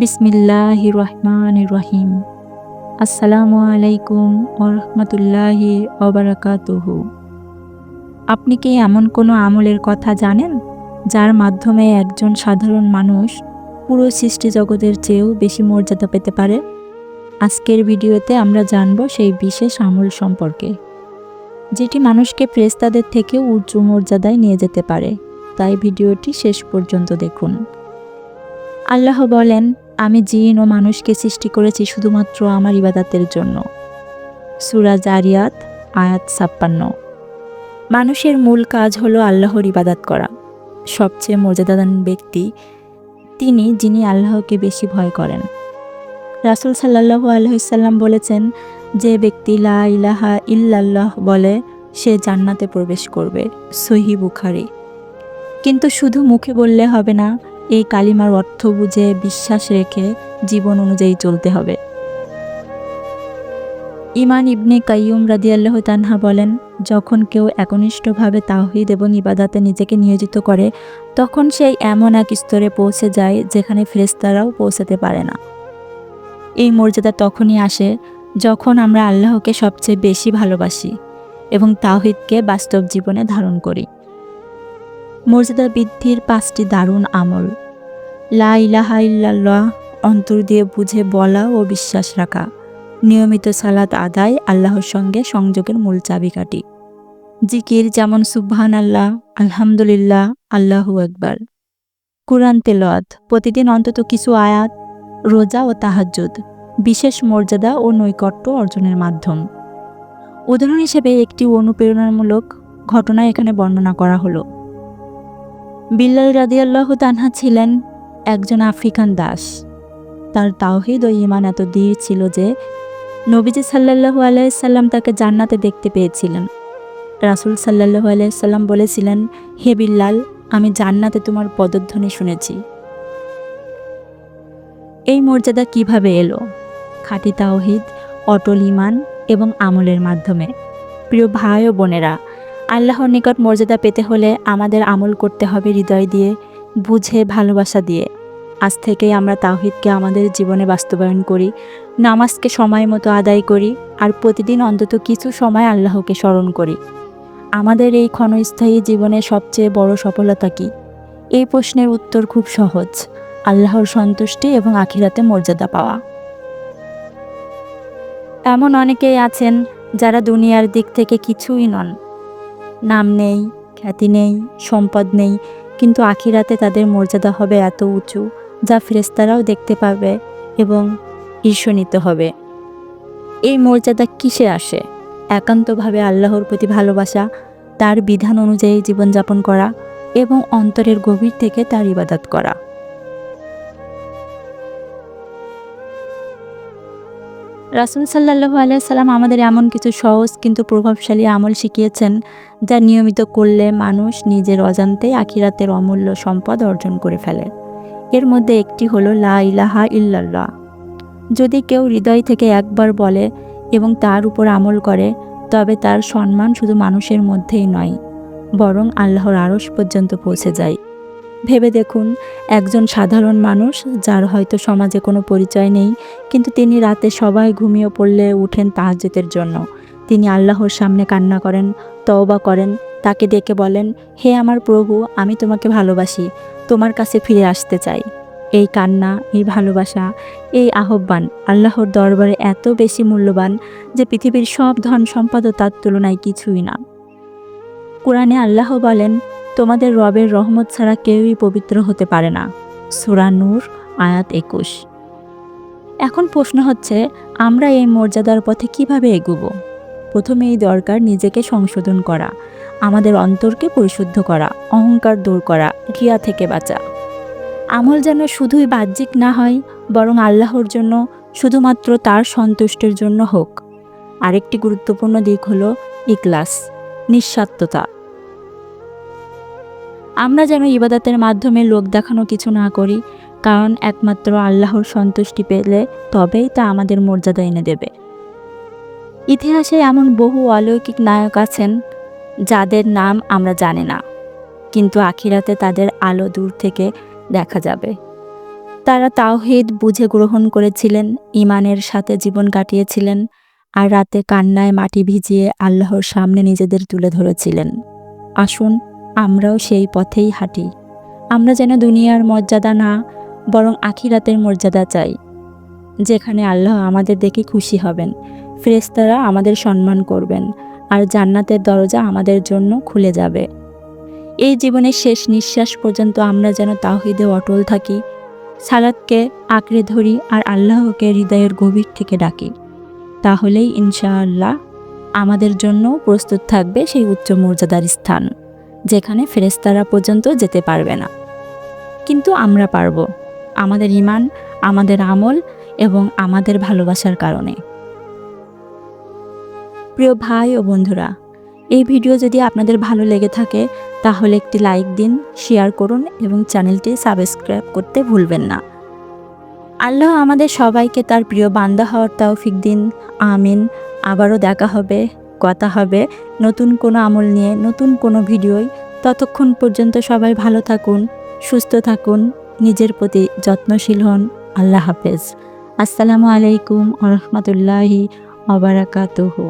বিসমিল্লাহ রহমান রহিম আসসালামু আলাইকুম ওরহমতুল্লাহি ওবরাকাতুহু আপনি কি এমন কোনো আমলের কথা জানেন, যার মাধ্যমে একজন সাধারণ মানুষ পুরো সৃষ্টি জগতের চেয়েও বেশি মর্যাদা পেতে পারে? আজকের ভিডিওতে আমরা জানব সেই বিশেষ আমল সম্পর্কে, যেটি মানুষকে ফ্রেস্তাদের থেকে উচ্চ মর্যাদায় নিয়ে যেতে পারে। তাই ভিডিওটি শেষ পর্যন্ত দেখুন। আল্লাহ বলেন, আমি জিন ও মানুষকে সৃষ্টি করেছি শুধুমাত্র আমার ইবাদাতের জন্য। সুরা জারিয়াত, আয়াত ছাপ্পান্ন। মানুষের মূল কাজ হলো আল্লাহর ইবাদাত করা। সবচেয়ে মর্যাদাদান ব্যক্তি তিনি যিনি আল্লাহকে বেশি ভয় করেন। রাসুল সাল্লাহু আলহিসাল্লাম বলেছেন, যে ব্যক্তি লা ইলাহা ইল্লাল্লাহ বলে, সে জান্নাতে প্রবেশ করবে। সহি বুখারি। কিন্তু শুধু মুখে বললে হবে না এই কালিমার অর্থ বুঝে বিশ্বাস রেখে জীবন অনুযায়ী চলতে হবে। ইমান ইবনে কাইয়ুম রাদিয়াল্লাহ তানহা বলেন, যখন কেউ একনিষ্ঠভাবে তাহিদ এবং ইবাদাতে নিজেকে নিয়োজিত করে, তখন সেই এমন এক স্তরে পৌঁছে যায় যেখানে ফেরেস্তারাও পৌঁছাতে পারে না। এই মর্যাদা তখনই আসে যখন আমরা আল্লাহকে সবচেয়ে বেশি ভালোবাসি এবং তাহিদকে বাস্তব জীবনে ধারণ করি। মর্যাদা বৃদ্ধির পাঁচটি দারুণ আমল। লা ইলাহা ইল্লাল্লাহ, অন্তর দিয়ে বুঝে বলা ও বিশ্বাস রাখা। নিয়মিত সালাত আদায় আল্লাহর সঙ্গে সংযোগের মূল চাবিকাঠি। জিকির যেমন সুবহান আল্লাহ আলহামদুলিল্লাহ, আল্লাহু একবার কুরআন তেলাওয়াত, প্রতিদিন অন্তত কিছু আয়াত, রোজা ও তাহাজ্জুদ, বিশেষ মর্যাদা ও নৈকট্য অর্জনের মাধ্যম। উদাহরণ হিসেবে একটি অনুপ্রেরণামূলক ঘটনা এখানে বর্ণনা করা হলো। বিল্লাল রাদিয়াল্লাহ তানহা ছিলেন একজন আফ্রিকান দাস। তার তাওহিদ ও ইমান এত দৃঢ় ছিল যে নবীজি সাল্লাহু আলাইসাল্লাম তাকে জান্নাতে দেখতে পেয়েছিলেন। রাসুল সাল্লাহু আলাইসাল্লাম বলেছিলেন, হে বিল্লাল, আমি জান্নাতে তোমার পদধ্বনি শুনেছি। এই মর্যাদা কীভাবে এলো? খাঁটি তাওহিদ, অটল ইমান এবং আমলের মাধ্যমে। প্রিয় ভাই ও বোনেরা আল্লাহর নিকট মর্যাদা পেতে হলে আমাদের আমল করতে হবে হৃদয় দিয়ে, বুঝে, ভালোবাসা দিয়ে। আজ থেকেই আমরা তাওহিদকে আমাদের জীবনে বাস্তবায়ন করি, নামাজকে সময় মতো আদায় করি আর প্রতিদিন অন্তত কিছু সময় আল্লাহকে স্মরণ করি। আমাদের এই ক্ষণস্থায়ী জীবনের সবচেয়ে বড় সফলতা কী? এই প্রশ্নের উত্তর খুব সহজ, আল্লাহর সন্তুষ্টি এবং আখিরাতে মর্যাদা পাওয়া। এমন অনেকেই আছেন যারা দুনিয়ার দিক থেকে কিছুই নন নাম নেই, খ্যাতি নেই, সম্পদ নেই, কিন্তু আখিরাতে তাদের মর্যাদা হবে এত উঁচু, যা ফেরেস্তারাও দেখতে পাবে এবং ঈর্ষণিত হবে। এই মর্যাদা কিসে আসে? একান্তভাবে আল্লাহর প্রতি ভালোবাসা, তার বিধান অনুযায়ী জীবনযাপন করা এবং অন্তরের গভীর থেকে তার ইবাদত করা। রাসুল সাল্লাহু আলাইসাল্লাম আমাদের এমন কিছু সহজ কিন্তু প্রভাবশালী আমল শিখিয়েছেন যা নিয়মিত করলে মানুষ নিজের অজান্তেই আখিরাতের অমূল্য সম্পদ অর্জন করে ফেলে। এর মধ্যে একটি হলো লা ইলাহা ইল্লাল্লাহ। যদি কেউ হৃদয় থেকে একবার বলে এবং তার উপর আমল করে, তবে তার সম্মান শুধু মানুষের মধ্যেই নয়, বরং আল্লাহর আড়স পর্যন্ত পৌঁছে যায়। ভেবে দেখুন, একজন সাধারণ মানুষ যার হয়তো সমাজে কোনো পরিচয় নেই, কিন্তু তিনি রাতে সবাই ঘুমিয়ে পড়লে উঠেন তাহাজ্জুদের জন্য। তিনি আল্লাহর সামনে কান্না করেন, তওবা করেন, তাকে ডেকে বলেন, হে আমার প্রভু, আমি তোমাকে ভালোবাসি, তোমার কাছে ফিরে আসতে চাই। এই কান্না, এই ভালোবাসা, এই আহ্বান আল্লাহর দরবারে এত বেশি মূল্যবান যে পৃথিবীর সব ধন সম্পদও তার তুলনায় কিছুই না। কোরআনে আল্লাহ বলেন তোমাদের রবের রহমত ছাড়া কেউই পবিত্র হতে পারে না। সুরানুর আয়াত একুশ। এখন প্রশ্ন হচ্ছে, আমরা এই মর্যাদার পথে কীভাবে এগুব? প্রথমেই দরকার নিজেকে সংশোধন করা, আমাদের অন্তরকে পরিশুদ্ধ করা, অহংকার দূর করা ক্রিয়া থেকে বাঁচা। আমল যেন শুধুই বাহ্যিক না হয়, বরং আল্লাহর জন্য, শুধুমাত্র তার সন্তুষ্টের জন্য হোক। আরেকটি গুরুত্বপূর্ণ দিক হলো ইকলাস নিঃস্বার্থতা। আমরা যেন ইবাদতের মাধ্যমে লোক দেখানো কিছু না করি, কারণ একমাত্র আল্লাহর সন্তুষ্টি পেলে তবেই তা আমাদের মর্যাদা এনে দেবে। ইতিহাসে এমন বহু অলৌকিক নায়ক আছেন, যাদের নাম আমরা জানি না, কিন্তু আখিরাতে তাদের আলো দূর থেকে দেখা যাবে। তারা তাওহিদ বুঝে গ্রহণ করেছিলেন ইমানের সাথে জীবন কাটিয়েছিলেন, আর রাতে কান্নায় মাটি ভিজিয়ে আল্লাহর সামনে নিজেদের তুলে ধরেছিলেন। আসুন আমরাও সেই পথেই হাঁটি। আমরা যেন দুনিয়ার মর্যাদা না, বরং আখিরাতের মর্যাদা চাই। যেখানে আল্লাহ আমাদের দেখে খুশি হবেন, ফেরেশতারা আমাদের সম্মান করবেন, আর জান্নাতের দরজা আমাদের জন্য খুলে যাবে। এই জীবনের শেষ নিঃশ্বাস পর্যন্ত আমরা যেন তাহিদে অটল থাকি, সালাদকে আঁকড়ে ধরি, আর আল্লাহকে হৃদয়ের গভীর থেকে ডাকি। তাহলেই ইনশাআল্লাহ আমাদের জন্য প্রস্তুত থাকবে সেই উচ্চ মর্যাদার স্থান। যেখানে ফেরেস্তারা পর্যন্ত যেতে পারবে না। কিন্তু আমরা পারব, আমাদের ইমান আমাদের আমল এবং আমাদের ভালোবাসার কারণে। প্রিয় ভাই ও বন্ধুরা, এই ভিডিও যদি আপনাদের ভালো লেগে থাকে, তাহলে একটি লাইক দিন, শেয়ার করুন এবং চ্যানেলটি সাবস্ক্রাইব করতে ভুলবেন না। আল্লাহ আমাদের সবাইকে তার প্রিয় বান্দা হওয়ার তৌফিক দিন। আমিন। আবারও দেখা হবে। কথা হবে। নতুন কোনো আমল নিয়ে, নতুন কোনো ভিডিওই। ততক্ষণ পর্যন্ত সবাই ভালো থাকুন, সুস্থ থাকুন, নিজের প্রতি যত্নশীল হন। আল্লাহ হাফেজ। আসসালামু আলাইকুম আরহামতুল্লাহি রহমতুল্লাহি আবরাকাতুহু